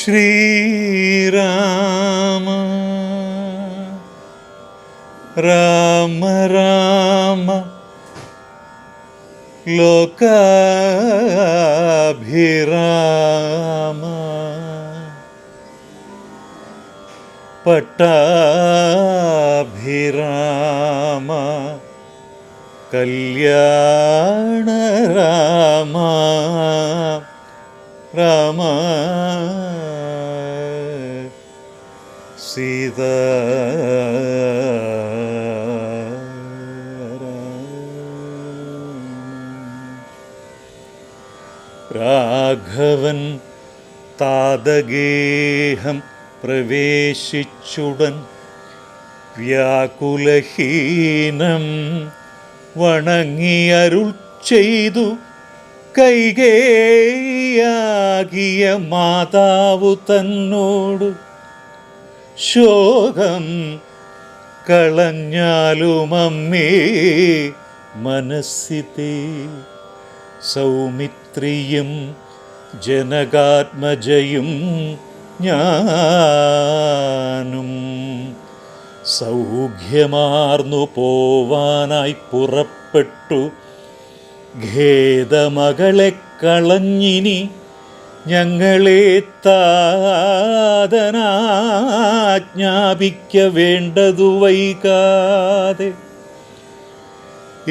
ശ്രീരാമ രാമ രാമ ലോകാഭിരാമ പട്ടാഭിരാമ കല്യാണ രാമ രാമ സീത. രാഘവൻ താതഗേഹം പ്രവേശിച്ചുടൻ വ്യാകുലഹീനം വണങ്ങിയരുൾ ചെയ്തു കൈകേയാകിയ മാതാവു തന്നോട് ശോകം കളഞ്ഞാലുമമ്മേ മനസ്സിതേ സൗമിത്രിയും ജനകാത്മജയും ഞാനും സൗഖ്യമാർന്നു പോവാനായി പുറപ്പെട്ടു ഖേദമകളെ കളഞ്ഞിനി ഞങ്ങളെ താതനാജ്ഞാപിക്ക വേണ്ടതു വൈകാതെ.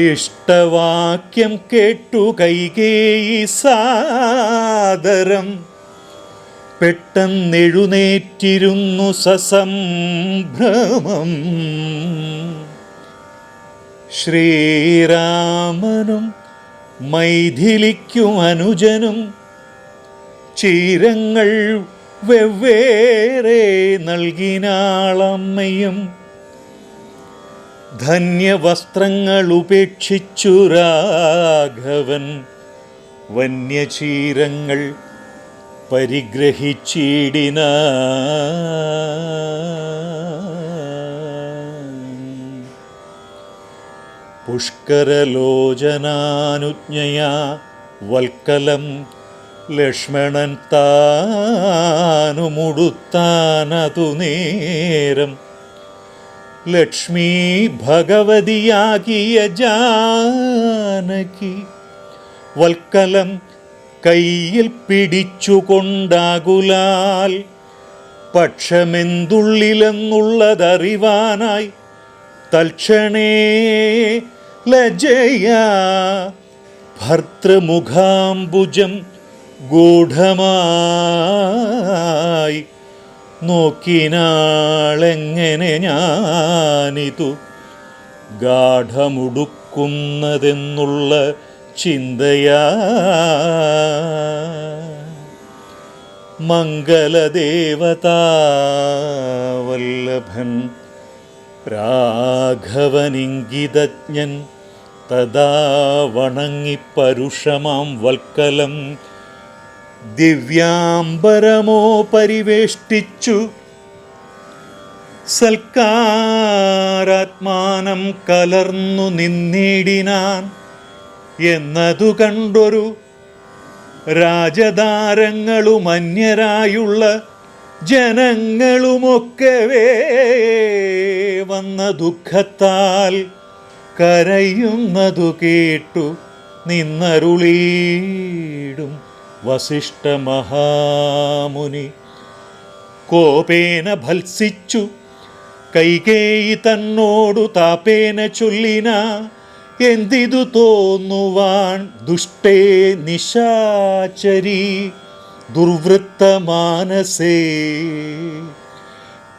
ഇഷ്ടവാക്യം കേട്ടു കൈകേയി സാദരം. പെട്ടെന്നെഴുന്നേറ്റിരുന്നു സസംഭ്രമം. ശ്രീരാമനും മൈഥിലിക്കും അനുജനും ചീരങ്ങൾ വെവ്വേറെ നൽകിനാളമ്മയും. ധന്യവസ്ത്രങ്ങൾ ഉപേക്ഷിച്ചു രാഘവൻ. വന്യചീരങ്ങൾ പരിഗ്രഹിച്ചിടിന. പുഷ്കരലോചനാനുജ്ഞയാ വൽക്കലം ലക്ഷ്മണൻ താനുമുടുത്താനതു നേരം. ലക്ഷ്മി ഭഗവതിയാകിയ ജാനകി വൽക്കലം കയ്യിൽ പിടിച്ചുകൊണ്ടാകുലാൽ. പക്ഷമെന്തുള്ളിലെന്നുള്ളതറിവാനായി തൽക്ഷണേ ലജയ. ഭർത്തൃമുഖാംബുജം ഗൂഢമായി നോക്കിനാളെങ്ങനെ ഞാനിതു ഗാഠമുടുക്കുന്നതെന്നുള്ള ചിന്തയാ. മംഗലദേവതാവല്ലഭൻ രാഘവനിങ്കിതജ്ഞൻ തഥാ വണങ്ങിപ്പരുഷമാം വൽക്കലം ദിവ്യാംബരമോ പരിവേഷ്ടിച്ചു സൽക്കാരാത്മാനം കലർന്നു നിന്നിടിനാൻ എന്നതു കണ്ടൊരു രാജതാരങ്ങളും അന്യരായുള്ള ജനങ്ങളുമൊക്കവേ വന്ന ദുഃഖത്താൽ കരയുന്നതു കേട്ടു നിന്നരുളീടും. വസിഷ്ഠ മഹാമുനി കോപേന ഭത്സിച്ചു കൈകേയി തന്നോടു താപേന ചൊല്ലിന എന്തിതു തോന്നുവാൻ ദുഷ്ടേ നിശാചരി ദുർവൃത്തമാനസേ.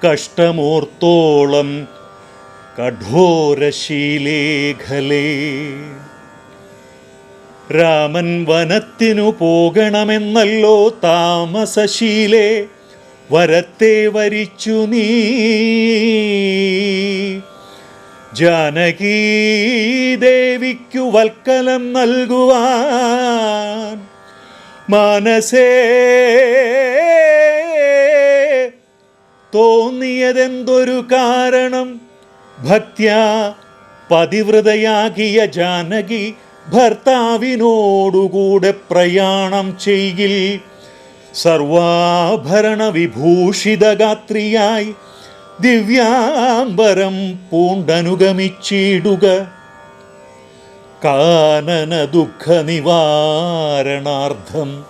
കഷ്ടമോർത്തോളം കഠോരശീലേഖലേ. രാമൻ വനത്തിനു പോകണമെന്നല്ലോ താമസശീലേ. വരത്തെ വരിച്ചു നീ. ജാനകീ ദേവിക്കു വൽക്കലം നൽകുവാൻ മാനസേ. തോന്നിയതെന്തൊരു കാരണം? ഭക്ത്യാ പതിവ്രതയാകിയ ജാനകി ഭർത്താവിനോടുകൂടെ പ്രയാണം ചെയ്യിൽ സർവാഭരണ വിഭൂഷിതഗാത്രിയായി ദിവ്യാംബരം പൂണ്ടനുഗമിച്ചിടുക. കാനന ദുഃഖ നിവാരണാർത്ഥം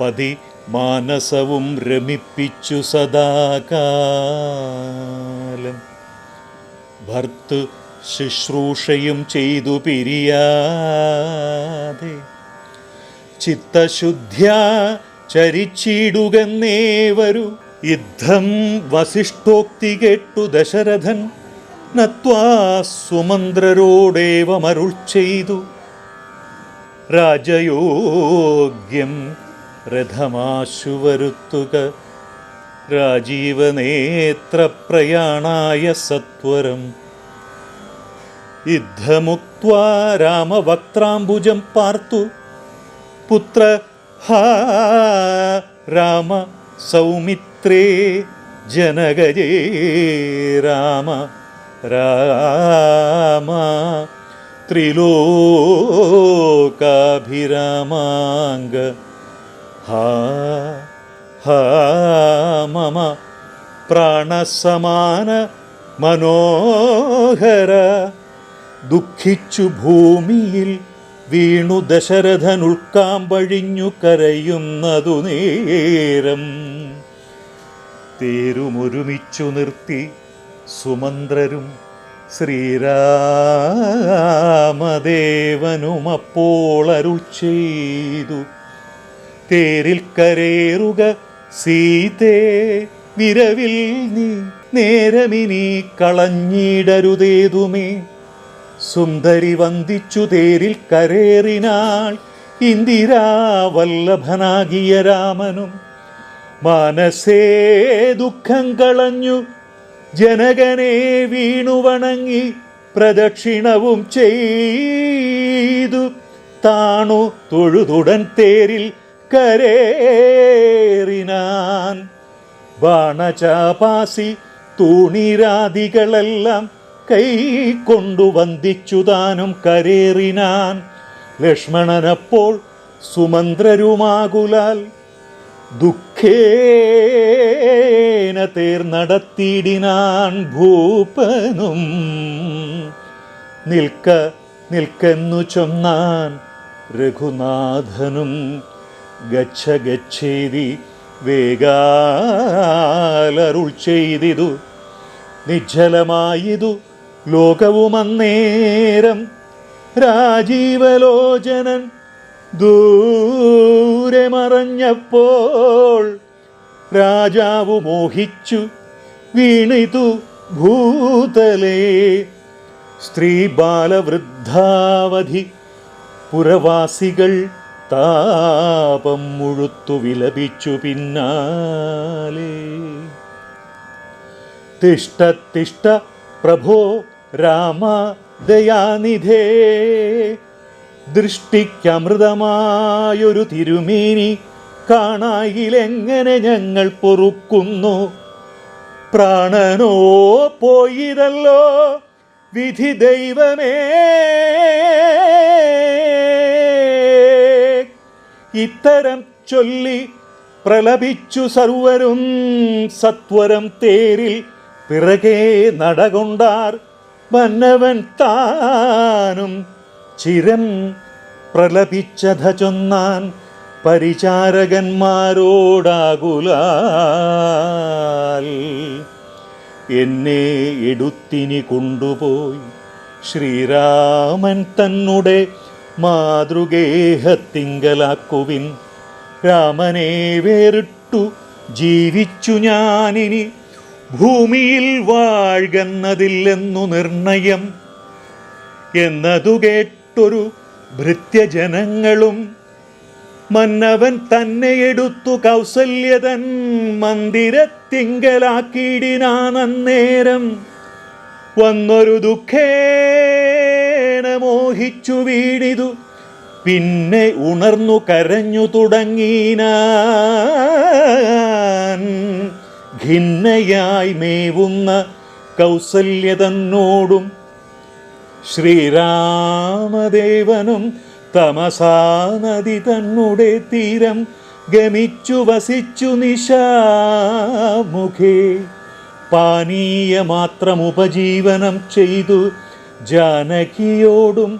പതി മാനസവും രമിപ്പിച്ചു സദാകാലം. ഭർത്തൃ ശുശ്രൂഷയും ചെയ്തു പിരിയാതെ. ചിത്തശുദ്ധ്യാ ചരിച്ചിടുകന്നേവരു. യുദ്ധം വസിഷ്ഠോക്തി കേട്ടു ദശരഥൻ. നത്വാ സുമന്ത്രരോടേവമരുൾ ചെയ്തു. രാജയോഗ്യം രഥമാശുവരുത്തുക. രാജീവനേത്ര രാജീവനേത്രപ്രയാണായ സത്വരം. യുദ്ധമുക്വാ രാമവക്ത്രാംബുജം പാർത്തു. പുത്ര രാമ സൗമിത്രേ ജനകജേ രാമ രാമ ത്രിലോകാഭിരാമാംഗ മമ പ്രാണസമാന മനോഹര ദുഃഖിച്ചു ഭൂമിയിൽ വീണു ദശരഥൻ ഉൾക്കാമ്പഴിഞ്ഞു കരയുന്നതു നേരം. തേരുമൊരുമിച്ചു നിർത്തി സുമന്ത്രരും ശ്രീരാമദേവനും അപ്പോൾ അരുൾ ചെയ്തു. തേരിൽ കരേറുക സീതേ വിരവിൽ നീ നേരമിനി കളഞ്ഞിടരുതേതുമേ. സുന്ദരി വന്ദിച്ചു തേരിൽ കരേറിനാൾ ഇന്ദിരാവല്ലഭനാകിയ രാമനും. മനസ്സേ ദുഃഖം കളഞ്ഞു. ജനകനെ വീണുവണങ്ങി പ്രദക്ഷിണവും ചെയ്തു. താണു തൊഴുതുടൻ തേരിൽ കരേറിനാൻ. ബാണചാപാസി തൂണിരാദികളെല്ലാം കൈ കൊണ്ടു വന്ദിച്ചു താനും കരേറിനാൻ ലക്ഷ്മണനപ്പോൾ സുമന്ത്രരുമാകുലാൽ ദുഃഖേന തേർ നടത്തിയിടിനാൻ ഭൂപനും നിൽക്ക നിൽക്കെന്നു ചൊന്നാൻ രഘുനാഥനും ഗച്ഛ ഗച്ഛേതി വേഗാലരുൾ ചെയ്തിതു നിശ്ചലമായിതു ലോകവുമന്നേരം രാജീവലോചനൻ ദൂരെ മറഞ്ഞപ്പോൾ രാജാവ് മോഹിച്ചു വീണിതു ഭൂതലേ. സ്ത്രീ ബാലവൃദ്ധാവധി പുരവാസികൾ താപം മുഴുത്തു വിലപിച്ചു പിന്നാലേ. തിഷ്ട തിഷ്ട പ്രഭോ രാമ ദയാനിധേ ദൃഷ്ടിക്കമൃതമായൊരു തിരുമേനി കാണായിലെങ്ങനെ ഞങ്ങൾ പൊറുക്കുന്നു? പ്രാണനോ പോയിതല്ലോ വിധി ദൈവമേ. ഇത്തരം ചൊല്ലി പ്രലപിച്ചു സർവരും സത്വരം തേരിൽ പിറകെ നടകൊണ്ടാർ മന്നവൻ താനും ചിരം പ്രലപിച്ചത ചൊന്നാൻ പരിചാരകന്മാരോടാകുലാൽ. എന്നെ എടുത്തിനി കൊണ്ടുപോയി ശ്രീരാമൻ തന്നെ മാതൃഗേഹത്തിങ്കലാക്കുവിൻ. രാമനെ വേറിട്ടു ജീവിച്ചു ഞാനിനി ഭൂമിയിൽ വാഴകുന്നതില്ലെന്നു നിർണയം എന്നതു കേട്ടൊരു ഭൃത്യജനങ്ങളും മന്നവൻ തന്നെ എടുത്തു കൗസല്യതൻ മന്ദിരത്തിങ്കലാക്കിയിടിനാനന്നേരം വന്നൊരു ദുഃഖേന മോഹിച്ചു വീണിതു. പിന്നെ ഉണർന്നു കരഞ്ഞു തുടങ്ങിനാൻ ഖിന്നയായി മേവുന്ന കൗസല്യതന്നോടും ശ്രീരാമദേവനും തമസാ നദി തന്നുടെ തീരം ഗമിച്ചു വസിച്ചു നിശാമുഖേ. പാനീയമാത്രം ഉപജീവനം ചെയ്തു ജാനകിയോടും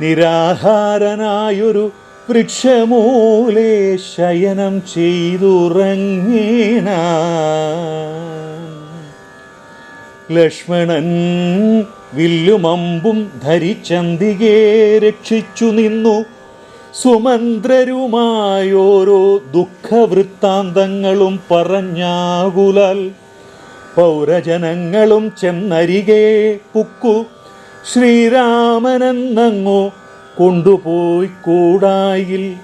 നിരാഹാരനായൊരു വൃക്ഷമൂലേ ശയനം ചെയ്തുറങ്ങീണ ലക്ഷ്മണൻ വില്ലുമമ്പും ധരിച്ചന്തികെ രക്ഷിച്ചു നിന്നു. സുമന്ത്രരുമായോരോ ദുഃഖവൃത്താന്തങ്ങളും പറഞ്ഞാകുലാൽ. പൗരജനങ്ങളും ചെന്നരികെ പുക്കു. ശ്രീരാമനെന്നങ്ങോ കൊണ്ടുപോയി കൂടായിൽ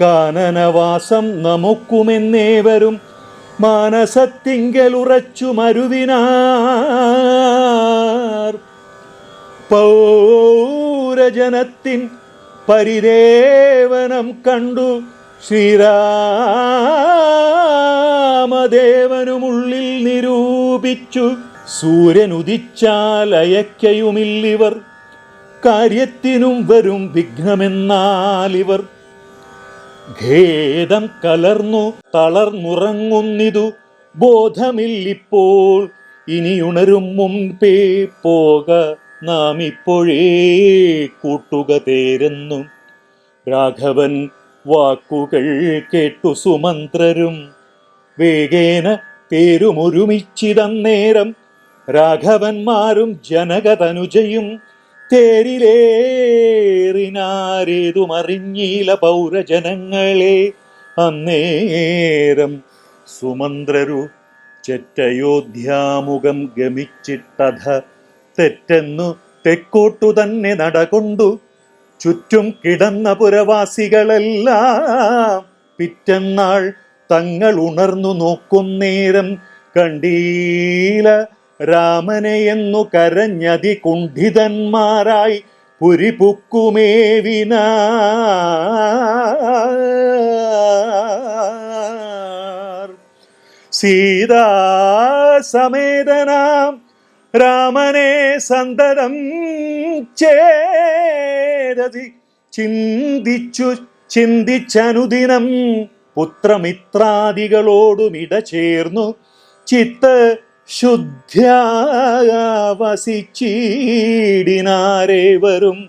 കാനനവാസം നമുക്കുമെന്നേവരും മാനസത്തിങ്കലുറച്ചു മരുവിനാർ പൗരജനത്തിൻ പരിദേവനം കണ്ടു ശ്രീരാമദേവനുമുള്ളിൽ നിരൂപിച്ചു. സൂര്യനുദിച്ചാൽ അയക്കയുമില്ലിവർ കാര്യത്തിനും വരും വിഘ്നമെന്നാലിവർ ഖേദം കലർന്നു തളർന്നുറങ്ങുന്നിതു. ബോധമില്ലിപ്പോൾ ഇനിയുണരും മുൻപേ പോക നാം ഇപ്പോഴേ കൂട്ടുക തേരുന്നു. രാഘവൻ വാക്കുകൾ കേട്ടു സുമന്ത്രരും. വേഗേന പേരുമൊരുമിച്ചിതന്നേരം രാഘവന്മാരും ജനകതനുജയും തേരിലേറിനാരേതുമറിഞ്ഞീല പൗരജനങ്ങളെ അന്നേരം സുമന്ത്രരു ചെറ്റയോധ്യാമുഖം ഗമിച്ചിട്ടത തെറ്റെന്നു തെക്കോട്ടു തന്നെ നടകൊണ്ടു. ചുറ്റും കിടന്ന പുരവാസികളെല്ലാം പിറ്റന്നാൾ തങ്ങൾ ഉണർന്നു നോക്കുന്നേരം കണ്ടീല രാമനെ എന്നു കരഞ്ഞതി കുണ്ഠിതന്മാരായി പുരിപുക്കുമേവിന സീതാസമേതനാം രാമനെ സന്തതം ചേരതി. ചിന്തിച്ചു ചിന്തിച്ചനുദിനം പുത്രമിത്രാദികളോടുമിട ചേർന്നു. ചിത്ത ശുദ്ധ്യാവസിച്ചീടിനാരേവരും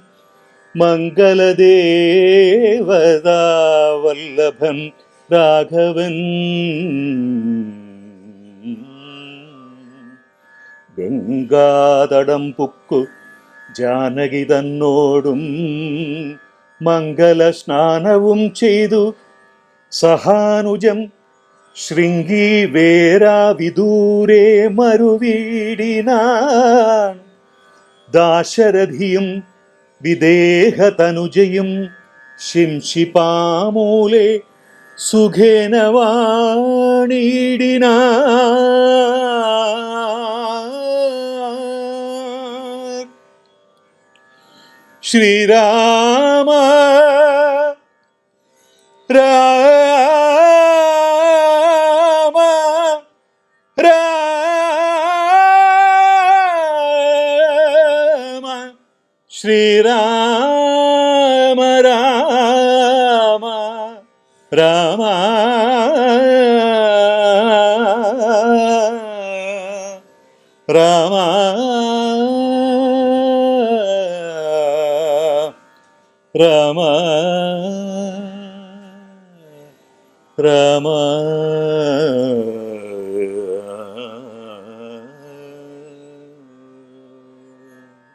മംഗളദേവതാവല്ലഭൻ രാഘവൻ. ഗംഗാതടം പുക്കു ജാനകി തന്നോടും മംഗല സ്നാനവും ചെയ്തു സഹാനുജം ശൃംഗി വേരാ വിദൂരേ മരുവീടിനാൻ. ദാശരഥിയും വിദേഹതനുജയും ശിംശിപാമൂലെ സുഖേന വാണിടിനാ ശ്രീരാമ രാമ രാമ. രാമ. രാമ. രാമ.